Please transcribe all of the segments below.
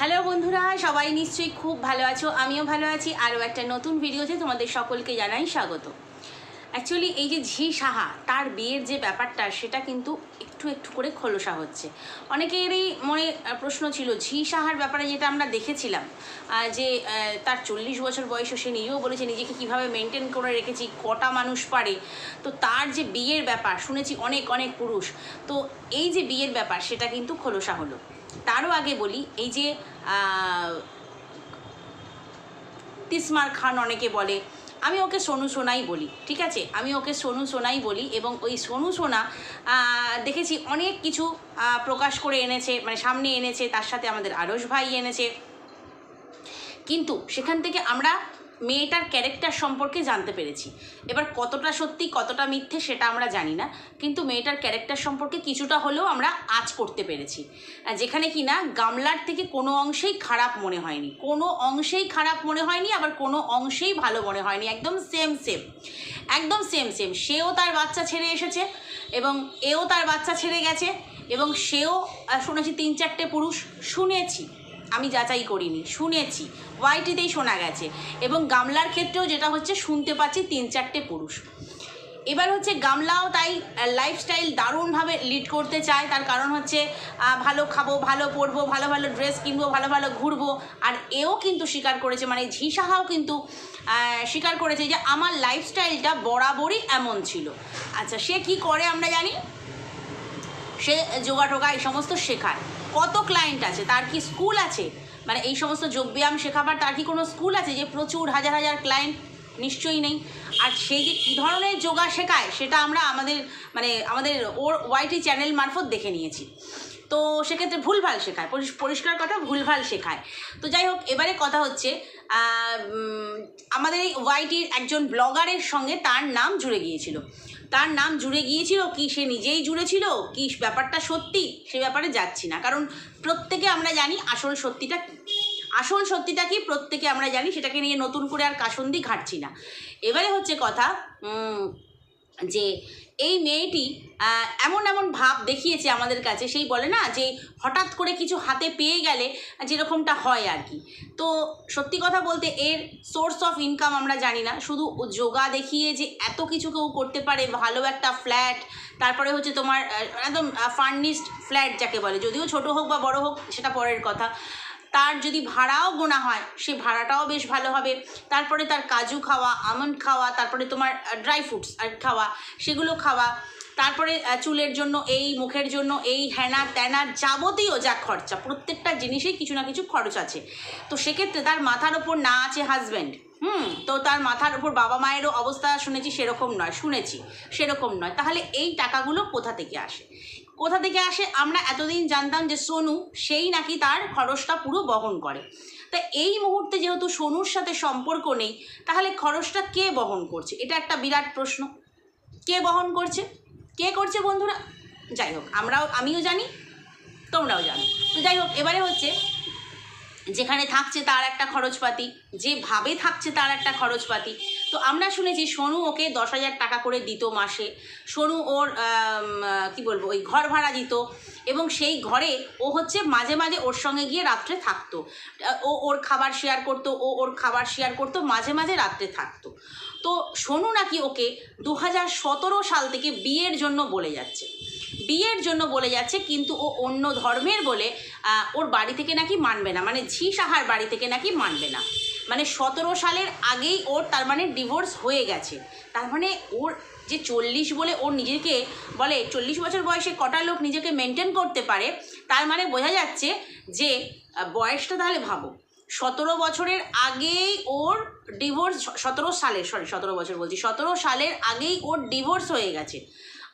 Hello বন্ধুরা, সবাই নিশ্চয়ই খুব ভালো আছো, আমিও ভালো আছি, আরও একটা নতুন ভিডিওতে তোমাদের সকলকে জানাই স্বাগত। অ্যাকচুয়ালি এই যে ঝি সাহা, তার বিয়ের যে ব্যাপারটা, সেটা কিন্তু একটু একটু করে খোলসা হচ্ছে। অনেকেরই মনে প্রশ্ন ছিল, ঝি সাহার ব্যাপারে যেটা আমরা দেখেছিলাম যে তার চল্লিশ বছর বয়সে সে নিজেও বলেছে নিজেকে কীভাবে মেনটেন করে রেখেছি, কটা মানুষ পারে। তো তার যে বিয়ের ব্যাপার, শুনেছি অনেক অনেক পুরুষ। তো এই যে বিয়ের ব্যাপার, সেটা কিন্তু খোলসা হলো। তারও আগে বলি, এই যে তিসমার খান অনেকে বলে, আমি ওকে সোনু সোনাই বলি, ঠিক আছে? আমি ওকে সোনু সোনাই বলি এবং ওই সোনু সোনা দেখেছি অনেক কিছু প্রকাশ করে এনেছে মানে সামনে এনেছে, তার সাথে আমাদের আরস ভাই এনেছে। কিন্তু সেখান থেকে আমরা মেয়েটার ক্যারেক্টার সম্পর্কে জানতে পেরেছি। এবার কতটা সত্যি, কতটা মিথ্যে সেটা আমরা জানি না, কিন্তু মেয়েটার ক্যারেক্টার সম্পর্কে কিছুটা হলেও আমরা আজ করতে পেরেছি। যেখানে কি না গামলার থেকে কোনো অংশেই খারাপ মনে হয়নি। কোনো অংশেই খারাপ মনে হয়নি, আবার কোনো অংশেই ভালো মনে হয়নি। একদম সেম সেম একদম সেম সেম সেও তার বাচ্চা ছেড়ে এসেছে এবং এও তার বাচ্চা ছেড়ে গেছে এবং সেও শুনেছি তিন চারটে পুরুষ শুনেছি। আমি যাচাই করিনি, শুনেছি। ওয়াইটিতেই শোনা গেছে এবং গামলার ক্ষেত্রেও যেটা হচ্ছে, শুনতে পাচ্ছি তিন চারটে পুরুষ। এবার হচ্ছে, গামলাও তাই লাইফস্টাইল দারুণভাবে লিড করতে চায়। তার কারণ হচ্ছে ভালো খাব, ভালো পরবো, ভালো ভালো ড্রেস কিনবো, ভালো ভালো ঘুরবো। আর এও কিন্তু স্বীকার করেছে মানে ঝিসাহাও কিন্তু স্বীকার করেছে যে আমার লাইফস্টাইলটা বরাবরই এমন ছিল। আচ্ছা সে কি করে আমরা জানি? সে যোগা টোগা এই সমস্ত শেখায়। কত ক্লায়েন্ট আছে, তার কি স্কুল আছে? মানে এই সমস্ত যোগব্যায়াম শেখাবার তার কি কোনো স্কুল আছে যে প্রচুর হাজার হাজার ক্লায়েন্ট নিশ্চয়ই নেই? আর সেই যে কী ধরনের যোগা শেখায়, সেটা আমরা আমাদের মানে আমাদের ওর ওয়াইটি চ্যানেল মারফত দেখে নিয়েছি। তো সেক্ষেত্রে ভুলভাল শেখায় পরিষ- পরিষ্কার কথা, ভুলভাল শেখায়। তো যাই হোক, এবারে কথা হচ্ছে আমাদের এই ওয়াইটির একজন ব্লগারের সঙ্গে তার নাম জুড়ে গিয়েছিল। তার নাম জুড়ে গিয়েছিল কি সে নিজেই জুড়েছিল? কি ব্যাপারটা সত্যি? সে ব্যাপারে যাচ্ছি না। কারণ প্রত্যেকে আমরা জানি আসল সত্যিটা আসল সত্যিটা কি প্রত্যেকে আমরা জানি, সেটাকে নিয়ে নতুন করে আর কাসন্দি ঘাটছি না। এবারে হচ্ছে কথা যে এই মেয়েটি এমন এমন ভাব দেখিয়েছে আমাদের কাছে, সেই বলে না যে হঠাৎ করে কিছু হাতে পেয়ে গেলে যেরকমটা হয় আর কি। তো সত্যি কথা বলতে এর সোর্স অফ ইনকাম আমরা জানি না, শুধু যোগা দেখিয়ে যে এত কিছু কেউ করতে পারে, ভালো একটা ফ্ল্যাট তারপরে হচ্ছে তোমার একদম ফার্নিশড ফ্ল্যাট যাকে বলে, যদিও ছোট হোক বা বড় হোক, সেটা পরের কথা। তার যদি ভাড়াও গোনা হয়, সে ভাড়াটাও বেশ ভালো হবে। তারপরে তার কাজু খাওয়া, আমন্ড খাওয়া, তারপরে তোমার ড্রাই ফ্রুটস আর খাওয়া, সেগুলো খাওয়া, তারপরে চুলের জন্য, এই মুখের জন্য, এই হ্যানা ত্যানা যাবতীয় যা খরচা, প্রত্যেকটা জিনিসেই কিছু না কিছু খরচ আছে। তো সেক্ষেত্রে তার মাথার ওপর না আছে হাজব্যান্ড হুম? তো তার মাথার ওপর বাবা মায়েরও অবস্থা শুনেছি সেরকম নয়, শুনেছি সেরকম নয়। তাহলে এই টাকাগুলো কোথা থেকে আসে? কোথা থেকে আসে? আমরা এতদিন জানতাম যে সোনু, সেই নাকি তার খরচটা পুরো বহন করে। তা এই মুহূর্তে যেহেতু সোনুর সাথে সম্পর্ক নেই, তাহলে খরচটা কে বহন করছে? এটা একটা বিরাট প্রশ্ন। কে বহন করছে? কে করছে বন্ধুরা? যাই হোক, আমরাও, আমিও জানি, তোমরাও জানো। তো যাই হোক, এবারে হচ্ছে, যেখানে থাকছে তার একটা খরচপাতি যেভাবে থাকছে তার একটা খরচপাতি তো আমরা শুনেছি সোনু ওকে দশ হাজার টাকা করে দিত মাসে। সোনু ওর কি বলব, ওই ঘর ভাড়া দিত এবং সেই ঘরে ও হচ্ছে মাঝে মাঝে ওর সঙ্গে গিয়ে রাত্রে থাকতো। ও ওর খাবার শেয়ার করতো, ও ওর খাবার শেয়ার করতো, মাঝে মাঝে রাত্রে থাকতো। তো সোনু নাকি ওকে দু হাজার সতেরো সাল থেকে বিয়ের জন্য বলে যাচ্ছে। বিয়ের জন্য বলে যাচ্ছে কিন্তু ও অন্য ধর্মের বলে ওর বাড়ি থেকে নাকি মানবে না। মানে ঝি সাহার বাড়ি থেকে নাকি মানবে না। মানে সতেরো সালের আগেই ওর তার মানে ডিভোর্স হয়ে গেছে। তার মানে ওর যে চল্লিশ বলে ওর নিজেকে বলে চল্লিশ বছর বয়সে কটা লোক নিজেকে মেনটেন করতে পারে, তার মানে বোঝা যাচ্ছে যে বয়সটা তাহলে ভাবো। সতেরো বছরের আগেই ওর ডিভোর্স সতেরো সালের সরি সতেরো বছর বলছি, সতেরো সালের আগেই ওর ডিভোর্স হয়ে গেছে।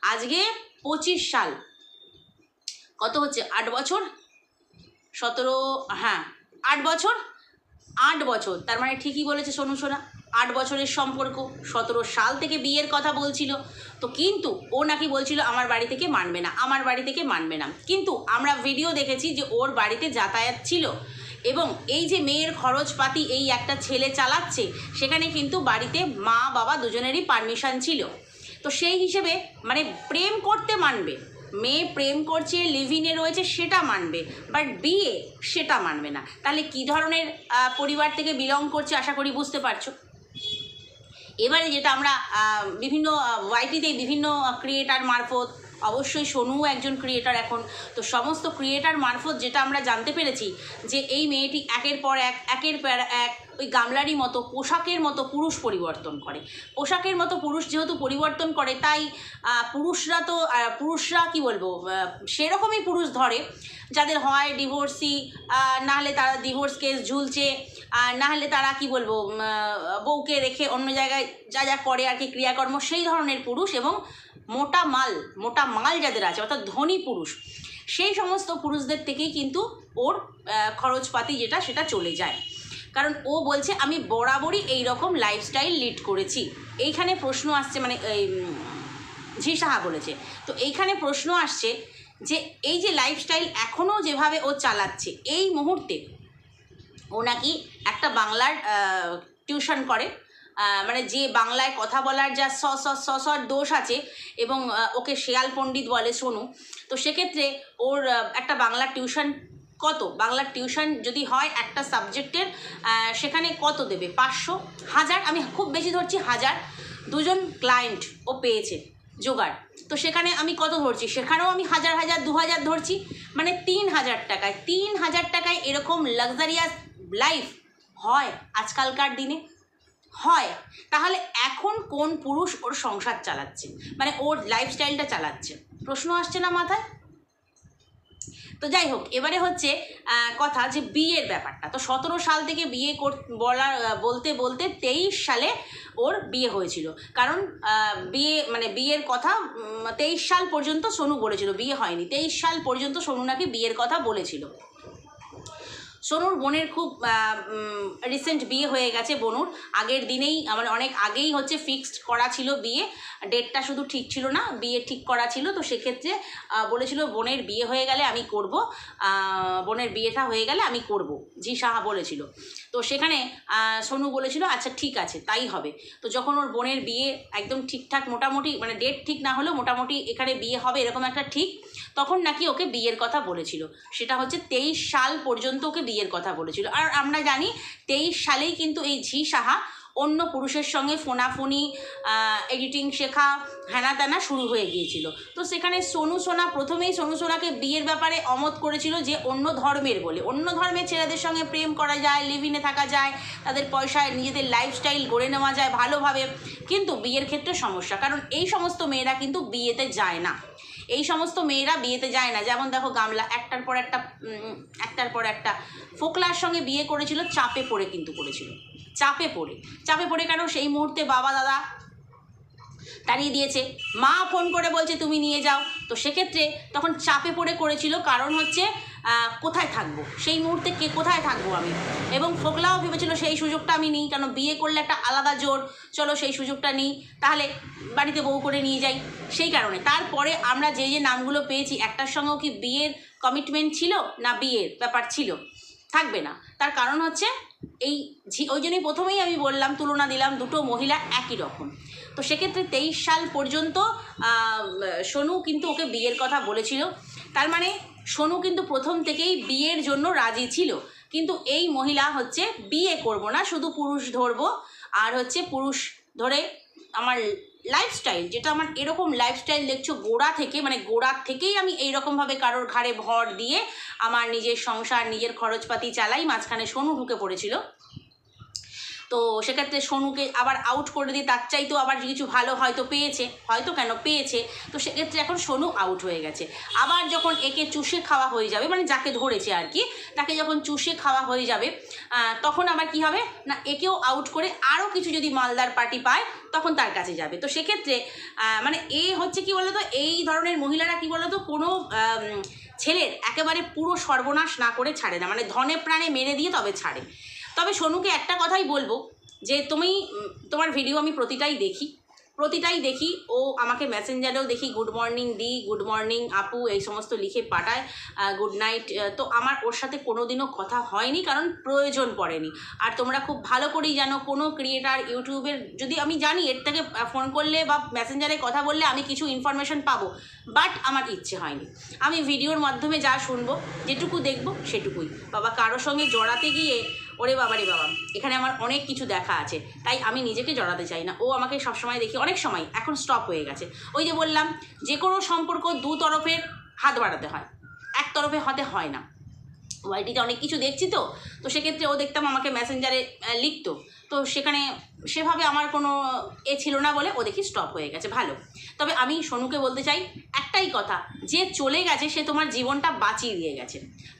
আজকে পঁচিশ সাল। কত হচ্ছে? আট বছর? সতেরো হ্যাঁ আট বছর? আট বছর, তার মানে ঠিকই বলেছে সোনু সোনা। আট বছরের সম্পর্ক, সতেরো সাল থেকে বিয়ের কথা বলছিল। তো কিন্তু ও নাকি বলছিল, আমার বাড়ি থেকে মানবে না, আমার বাড়ি থেকে মানবে না। কিন্তু আমরা ভিডিও দেখেছি যে ওর বাড়িতে যাতায়াত ছিল এবং এই যে মেয়ের খরচপাতি এই একটা ছেলে চালাচ্ছে, সেখানে কিন্তু বাড়িতে মা বাবা দুজনেরই পারমিশন ছিল। তো সেই হিসেবে মানে প্রেম করতে মানবে। মেয়ে প্রেম করছে লিভিনে রয়েছে, সেটা মানবে। বাট বিয়ে, সেটা মানবে না। তাহলে কি ধরনের পরিবার থেকে বিলং করছে, আশা করি বুঝতে পারছ? এবারে যেটা আমরা বিভিন্ন ওয়াইটিতে বিভিন্ন ক্রিয়েটার মারফত অবশ্যই সোনুও একজন ক্রিয়েটার এখন। তো সমস্ত ক্রিয়েটার মারফত যেটা আমরা জানতে পেরেছি, যে এই মেয়েটি একের পর এক, একের পর এক ওই গামলারই মতো পোশাকের মতো পুরুষ পরিবর্তন করে। পোশাকের মতো পুরুষ যেহেতু পরিবর্তন করে, তাই পুরুষরা তো পুরুষরা কি বলব সেরকমই পুরুষ ধরে। যাদের হয় ডিভোর্সি নাহলে তারা ডিভোর্স কেস ঝুলছে আর নাহলে তারা কি বলব বউকে রেখে অন্য জায়গায় যা যা করে আর কি ক্রিয়াকর্ম, সেই ধরনের পুরুষ এবং মোটা মাল মোটা মাল যাদের আছে, অর্থাৎ ধনী পুরুষ, সেই সমস্ত পুরুষদের থেকেই কিন্তু ওর খরচপাতি যেটা, সেটা চলে যায়। কারণ ও বলছে, আমি বরাবরই এই রকম লাইফস্টাইল লিড করেছি। এইখানে প্রশ্ন আসছে মানে ঝি সাহা বলেছে। তো এইখানে প্রশ্ন আসছে যে, এই যে লাইফস্টাইল এখনও যেভাবে ও চালাচ্ছে, এই মুহূর্তে ও নাকি একটা বাংলার টিউশন করে মানে যে বাংলায় কথা বলার যা স স স দোষ আছে এবং ওকে শেয়াল পণ্ডিত বলে শোনু তো সেক্ষেত্রে ওর একটা বাংলার টিউশন কত? বাংলার টিউশন যদি হয় একটা সাবজেক্টের সেখানে কত দেবে? পাঁচশো? হাজার? আমি খুব বেশি ধরছি হাজার। দুজন ক্লায়েন্ট ও পেয়েছে জোগাড়। তো সেখানে আমি কত ধরছি? সেখানেও আমি হাজার হাজার, দু হাজার ধরছি। মানে তিন হাজার টাকায়, তিন হাজার টাকায় এরকম লাক্সারিয়াস লাইফ হয় আজকালকার দিনে। হয়, তাহলে এখন কোন পুরুষ ওর সংসার চালাচ্ছে? মানে ওর লাইফস্টাইলটা চালাচ্ছে? প্রশ্ন আসছে না মাথায়? তো যাই হোক, এবারে হচ্ছে কথা যে বিয়ের ব্যাপারটা। তো সতেরো সাল থেকে বিয়ে কর, বলার বলতে বলতে তেইশ সালে ওর বিয়ে হয়েছিল। কারণ বিয়ে মানে বিয়ের কথা তেইশ সাল পর্যন্ত সোনু বলেছিল, বিয়ে হয়নি। তেইশ সাল পর্যন্ত সোনু নাকি বিয়ের কথা বলেছিল। সোনুর বোনের খুব রিসেন্ট বিয়ে হয়ে গেছে বনুর। আগের দিনেই মানে অনেক আগেই হচ্ছে ফিক্সড করা ছিল বিয়ে। ডেটটা শুধু ঠিক ছিল না, বিয়ে ঠিক করা ছিল। তো সেক্ষেত্রে বলেছিল বোনের বিয়ে হয়ে গেলে আমি করব। বোনের বিয়েটা হয়ে গেলে আমি করব, জি সাহা বলেছিল। তো সেখানে সোনু বলেছিল আচ্ছা ঠিক আছে, তাই হবে। তো যখন ওর বোনের বিয়ে একদম ঠিকঠাক মোটামুটি মানে ডেট ঠিক না হলেও মোটামুটি এখানে বিয়ে হবে এরকম একটা ঠিক, তখন নাকি ওকে বিয়ের কথা বলেছিল। সেটা হচ্ছে তেইশ সাল পর্যন্ত ওকে বিয়ের কথা বলেছিল। আর আমরা জানি তেইশ সালেই কিন্তু এই ঝি সাহা অন্য পুরুষের সঙ্গে ফোনাফুনি এডিটিং শেখা হ্যানা ত্যানা শুরু হয়ে গিয়েছিল। তো সেখানে সোনু সোনা, প্রথমেই সোনু সোনাকে বিয়ের ব্যাপারে অমত করেছিল যে অন্য ধর্মের বলে। অন্য ধর্মের ছেলেদের সঙ্গে প্রেম করা যায় লিভিনে থাকা যায়, তাদের পয়সায় নিজেদের লাইফস্টাইল গড়ে নেওয়া যায় ভালোভাবে। কিন্তু বিয়ের ক্ষেত্রে সমস্যা, কারণ এই সমস্ত মেয়েরা কিন্তু বিয়েতে যায় না। এই সমস্ত মেয়েরা বিয়েতে যায় না। যেমন দেখো গামলা, একটার পর একটা একটার পর একটা। ফোকলার সঙ্গে বিয়ে করেছিল, চাপে পড়ে কিন্তু করেছিল। চাপে পড়ে। চাপে পড়ে কেন? সেই মুহূর্তে বাবা, দাদা তাড়িয়ে দিয়েছে। মা ফোন করে বলছে, তুমি নিয়ে যাও। তো সেক্ষেত্রে তখন চাপে পড়ে করেছিল, কারণ হচ্ছে কোথায় থাকব? সেই মুহূর্তে কে, কোথায় থাকব আমি? এবং ফোকলাও ভেবেছিল, সেই সুযোগটা আমি নিই, কেন বিয়ে করলে একটা আলাদা জোর। চলো সেই সুযোগটা নিই, তাহলে বাড়িতে বউ করে নিয়ে যাই। সেই কারণে। তারপরে আমরা যে যে নামগুলো পেয়েছি, একটার সঙ্গেও কি বিয়ের কমিটমেন্ট ছিল, না বিয়ের ব্যাপার ছিল? থাকবে না। তার কারণ হচ্ছে, এই ওই জন্যই প্রথমেই আমি বললাম, তুলনা দিলাম, দুটো মহিলা একই রকম। তো সেক্ষেত্রে তেইশ সাল পর্যন্ত সোনু কিন্তু ওকে বিয়ের কথা বলেছিল। তার মানে সোনু কিন্তু প্রথম থেকেই বিয়ের জন্য রাজি ছিল। কিন্তু এই মহিলা হচ্ছে বিয়ে করব না, শুধু পুরুষ ধরবো। আর হচ্ছে পুরুষ ধরে আমার লাইফস্টাইল যেটা আমার এরকম লাইফস্টাইল দেখছ গোড়া থেকে মানে গোড়া থেকেই আমি এইরকমভাবে কারোর ঘাড়ে ভর দিয়ে আমার নিজের সংসার, নিজের খরচপাতি চালাই, মাঝখানে সোনু ঢুকে পড়েছিল। তো সেক্ষেত্রে সোনুকে আবার আউট করে দিয়ে তার চাইতেও আবার কিছু ভালো হয়তো পেয়েছে, হয়তো কেন পেয়েছে, তো সেক্ষেত্রে এখন সোনু আউট হয়ে গেছে। আবার যখন একে চুষে খাওয়া হয়ে যাবে মানে যাকে ধরেছে আর কি, তাকে যখন চুষে খাওয়া হয়ে যাবে তখন আবার কি হবে? না, একেও আউট করে আরও কিছু যদি মালদার পার্টি পায়, তখন তার কাছে যাবে। তো সেক্ষেত্রে মানে এ হচ্ছে কি বলতো, এই ধরনের মহিলারা কি বলতো, কোনো ছেলের একেবারে পুরো সর্বনাশ না করে ছাড়ে না। মানে ধনে প্রাণে মেরে দিয়ে তবে ছাড়ে। তবে সোনুকে একটা কথাই বলব, যে তুমি তোমার ভিডিও আমি প্রতিটাই দেখি। প্রতিটাই দেখি, ও আমাকে মেসেঞ্জারেও দেখি গুড মর্নিং দি গুড মর্নিং আপু, এই সমস্ত লিখে পাঠায় গুড নাইট তো আমার ওর সাথে কোনোদিনও কথা হয়নি, কারণ প্রয়োজন পড়েনি। আর তোমরা খুব ভালো করেই জানো, কোনো ক্রিয়েটার ইউটিউবের যদি আমি জানি এর থেকে ফোন করলে বা মেসেঞ্জারে কথা বললে আমি কিছু ইনফরমেশন পাবো বাট আমার ইচ্ছে হয়নি। আমি ভিডিওর মাধ্যমে যা শুনব, যেটুকু দেখব, সেটুকুই। বাবা কারোর সঙ্গে জড়াতে গিয়ে ওরে বাবা রে বাবা, এখানে আমার অনেক কিছু দেখা আছে, তাই আমি নিজেকে জড়াতে চাই না। ও আমাকে সবসময় দেখি, অনেক সময়, এখন স্টপ হয়ে গেছে। ওই যে বললাম যে কোনো সম্পর্ক দু তরফের হাত বাড়াতে হয়, এক তরফে হতে হয় না। ওয়াইটিতে অনেক কিছু দেখছি তো তো সেক্ষেত্রে ও দেখতাম আমাকে মেসেঞ্জারে লিখতো। তো সেখানে সেভাবে আমার কোনো এ ছিল না বলে ও দেখি স্টপ হয়ে গেছে, ভালো। তবে আমি সোনুকে বলতে চাই, একটাই কথা, যে চলে গেছে সে তোমার জীবনটা বাঁচিয়ে দিয়ে গেছে।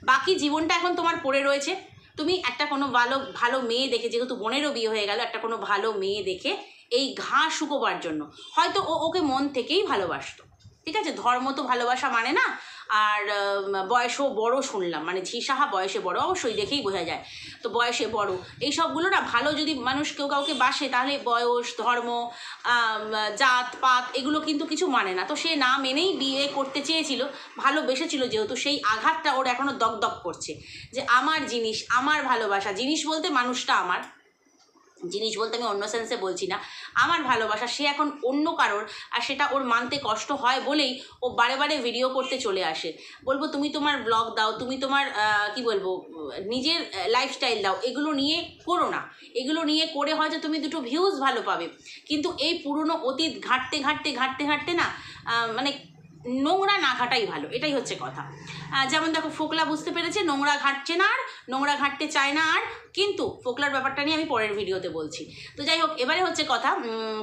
বাকি জীবনটা এখন তোমার পড়ে রয়েছে তুমি একটা কোনো ভালো ভালো মেয়ে দেখে, যেহেতু বোনেরও বিয়ে হয়ে গেল, একটা কোনো ভালো মেয়ে দেখে এই ঘা শুকোবার জন্য, হয়তো ও ওকে মন থেকেই ভালোবাসতো। ঠিক আছে? ধর্ম তো ভালোবাসা মানে না? আর বয়সও বড় শুনলাম। মানে ঝিসাহা বয়সে বড়, অবশ্যই দেখেই বোঝা যায়। তো বয়সে বড়। এই সবগুলো না ভালো যদি মানুষ কেউ কাউকে বাসে, তাহলে বয়স, ধর্ম জাত, পাত এগুলো কিন্তু কিছু মানে না। তো সে না মেনেই বিয়ে করতে চেয়েছিল, ভালোবেসেছিল যেহেতু সেই আঘাতটা ওর এখনও দগদগ করছে। যে আমার জিনিস, আমার ভালোবাসা, জিনিস বলতে মানুষটা আমার। জিনিস বলতে আমি অন্য সেন্সে বলছি না। আমার ভালোবাসা, সে এখন অন্য কারোর আর সেটা ওর মানতে কষ্ট হয় বলেই ও বারে বারে ভিডিও করতে চলে আসে। বলব তুমি তোমার ব্লগ দাও, তুমি তোমার কি বলব, নিজের লাইফস্টাইল দাও, এগুলো নিয়ে করো না। এগুলো নিয়ে করে হয়তো তুমি দুটো ভিউজ ভালো পাবে। কিন্তু এই পুরনো অতীত ঘাঁটতে ঘাঁটতে ঘাঁটতে ঘাঁটতে না মানে নোংরা না ঘাটাই ভালো, এটাই হচ্ছে কথা। যেমন দেখো, ফোকলা বুঝতে পেরেছে, নোংরা ঘাটছে না আর, নোংরা ঘাটতে চায় না আর, কিন্তু ফোকলার ব্যাপারটা নিয়ে আমি পরের ভিডিওতে বলছি। তো যাই হোক, এবারে হচ্ছে কথা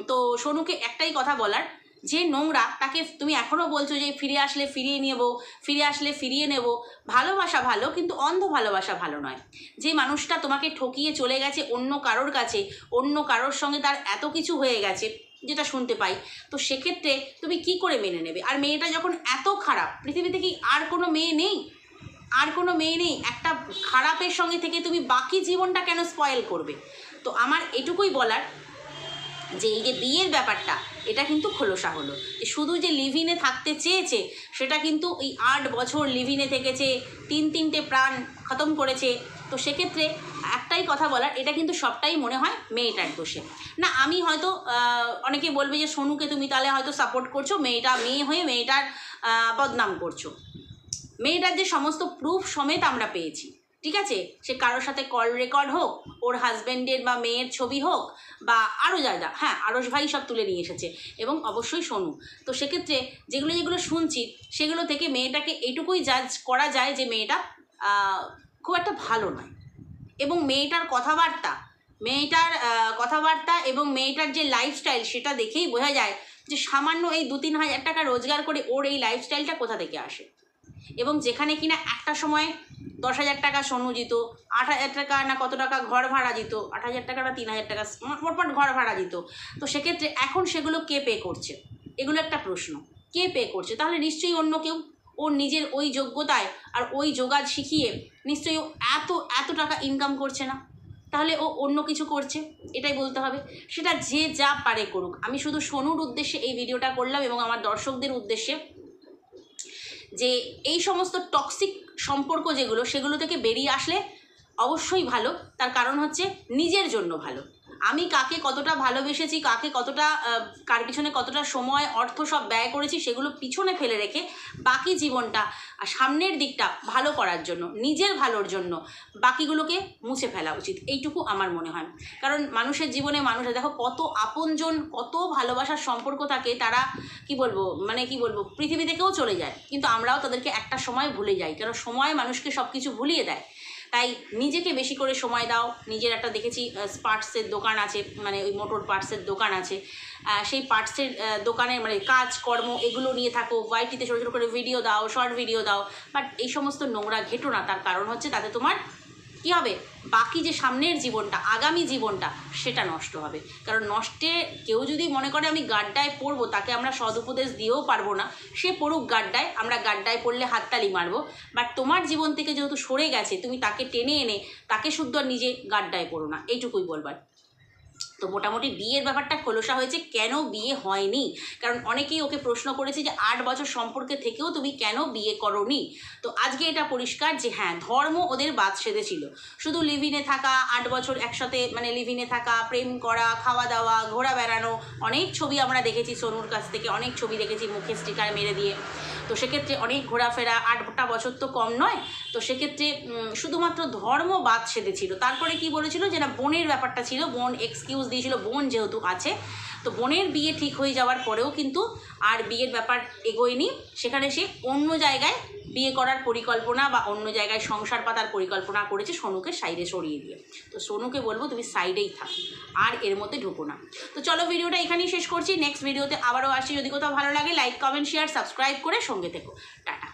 তো সোনুকে একটাই কথা বলার, যে নোংরা, তাকে তুমি এখনও বলছো যে ফিরে আসলে ফিরিয়ে নেব, ফিরে আসলে ফিরিয়ে নেব। ভালোবাসা ভালো, কিন্তু অন্ধ ভালোবাসা ভালো নয়। যে মানুষটা তোমাকে ঠকিয়ে চলে গেছে অন্য কারোর কাছে, অন্য কারোর সঙ্গে তার এত কিছু হয়ে গেছে যেটা শুনতে পাই। তো সেক্ষেত্রে তুমি কি করে মেনে নেবে? আর মেয়েটা যখন এত খারাপ, পৃথিবীতে কি আর কোনো মেয়ে নেই? আর কোনো মেয়ে নেই? একটা খারাপের সঙ্গে থেকে তুমি বাকি জীবনটা কেন স্পয়েল করবে? তো আমার এটুকুই বলার যে এই যে বিয়ের ব্যাপারটা, এটা কিন্তু খোলসা হলো। শুধু যে লিভিনে থাকতে চেয়েছে, সেটা কিন্তু এই আট বছর লিভিনে থেকেছে, তিন তিনটে প্রাণ খতম করেছে। তো সেক্ষেত্রে একটাই কথা বলার, এটা কিন্তু সবটাই মনে হয় মেয়েটার দোষে। না, আমি হয়তো অনেকে বলবে যে, সোনুকে তুমি তাহলে হয়তো সাপোর্ট করছ, মেয়েটা মেয়ে হয়ে মেয়েটার বদনাম করছ। মেয়েটার যে সমস্ত প্রুফ সমেত আমরা পেয়েছি, ঠিক আছে? সে কারোর সাথে কল রেকর্ড হোক, ওর হাজব্যান্ডের বা মেয়ের ছবি হোক, বা আরও যা যা হ্যাঁ আরস ভাই সব তুলে নিয়ে এসেছে, এবং অবশ্যই শোনু তো সেক্ষেত্রে যেগুলো যেগুলো শুনছি, সেগুলো থেকে মেয়েটাকে এইটুকুই জাজ করা যায় যে, মেয়েটা খুব একটা ভালো নয়। এবং মেয়েটার কথাবার্তা মেয়েটার কথাবার্তা এবং মেয়েটার যে লাইফস্টাইল সেটা দেখেই বোঝা যায় যে সামান্য এই দু তিন হাজার টাকা রোজগার করে ওর এই লাইফস্টাইলটা কোথা থেকে আসে। এবং যেখানে কিনা একটা সময় দশ হাজার টাকা সোনু দিত আট হাজার টাকা না কত টাকা ঘর ভাড়া দিত আট হাজার টাকা না তিন হাজার টাকা মোট- মোটমাট ঘর ভাড়া দিত তো সেক্ষেত্রে এখন সেগুলো কে পে করছে? এগুলো একটা প্রশ্ন। কে পে করছে? তাহলে নিশ্চয়ই অন্য কেউ ওর নিজের ওই যোগ্যতায় আর ওই যোগাজ শিখিয়ে নিশ্চয়ই ও এত এত টাকা ইনকাম করছে না। তাহলে ও অন্য কিছু করছে, এটাই বলতে হবে। সেটা যে যা পারে করুক। আমি শুধু সোনুর উদ্দেশ্যে এই ভিডিওটা করলাম এবং আমার দর্শকদের উদ্দেশ্যে যে এই সমস্ত টক্সিক সম্পর্ক যেগুলো, সেগুলো থেকে বেরিয়ে আসলে অবশ্যই ভালো। তার কারণ হচ্ছে নিজের জন্য ভালো। আমি কাকে কতটা ভালোবেসেছি, কাকে কতটা কার পিছনে কতটা সময়, অর্থ সব ব্যয় করেছি সেগুলো পিছনে ফেলে রেখে বাকি জীবনটা সামনের দিকটা ভালো করার জন্য, নিজের ভালোর জন্য বাকিগুলোকে মুছে ফেলা উচিত। এইটুকু আমার মনে হয়। কারণ মানুষের জীবনে মানুষের দেখো কত আপনজন, কত ভালোবাসার সম্পর্ক থাকে, তারা কি বলব মানে কি বলব, পৃথিবী থেকেও চলে যায়। কিন্তু আমরাও তাদেরকে একটা সময় ভুলে যাই। কারণ সময় মানুষকে সব কিছু ভুলিয়ে দেয়। তাই নিজেকে বেশি করে সময় দাও। নিজের একটা দেখেছি পার্টসের দোকান আছে মানে ওই মোটর পার্টসের দোকান আছে। সেই পার্টসের দোকানের মানে কাজ, কর্ম এগুলো নিয়ে থাকো। ওয়াইটিতে ছোটো ছোটো করে ভিডিও দাও শর্ট ভিডিও দাও। বাট এই সমস্ত নোংরা ঘেটো না। তার কারণ হচ্ছে তাতে তোমার কী হবে? বাকি যে সামনের জীবনটা, আগামী জীবনটা, সেটা নষ্ট হবে। কারণ নষ্টে কেউ যদি মনে করে আমি গাড্ডায় পড়ব, তাকে আমরা সদুপদেশ দিয়েও পারব না। সে পড়ুক গাড্ডায়, আমরা গাড্ডায় পড়লে হাততালি মারবো। বাট তোমার জীবন থেকে যেহেতু সরে গেছে, তুমি তাকে টেনে এনে, তাকে শুদ্ধ নিজে গাড্ডায় পড়ো না। এইটুকুই বলবার। তো মোটামুটি বিয়ের ব্যাপারটা খোলসা হয়েছে, কেন বিয়ে হয়নি? কারণ অনেকেই ওকে প্রশ্ন করেছে যে, আট বছর সম্পর্কে থেকেও তুমি কেন বিয়ে করনি? তো আজকে এটা পরিষ্কার যে হ্যাঁ ধর্ম ওদের বাদ সেধেছিল। শুধু লিভিনে থাকা, আট বছর একসাথে মানে লিভিনে থাকা, প্রেম করা, খাওয়া দাওয়া, ঘোরা বেড়ানো, অনেক ছবি আমরা দেখেছি সোনুর কাছ থেকে, অনেক ছবি দেখেছি মুখে স্টিকার মেরে দিয়ে। তো সেক্ষেত্রে অনেক ঘোরাফেরা আটটা বছর তো কম নয়। তো সেক্ষেত্রে শুধুমাত্র ধর্ম বাদ সেধেছিল তারপরে কি বলেছিল যে না, বোনের ব্যাপারটা ছিল, বোন এক্সকিউজ দিয়েছিল, বোন যেহেতু আছে, তো বোনের বিয়ে ঠিক হয়ে যাওয়ার পরেও কিন্তু আর বিয়ের ব্যাপার এগোয়নি। সেখানে সে অন্য জায়গায় বিয়ে করার পরিকল্পনা বা অন্য জায়গায় সংসার পাতার পরিকল্পনা করেছে সোনুকে সাইডে সরিয়ে দিয়ে। তো সোনুকে বলব তুমি সাইডেই থাক, আর এর মধ্যে ঢুকো না। তো চলো ভিডিওটা এখানেই শেষ করছি নেক্সট ভিডিওতে আবারও আসি যদি কোথাও ভালো লাগে লাইক কমেন্ট শেয়ার সাবস্ক্রাইব করে সঙ্গে থেকো। টাটা।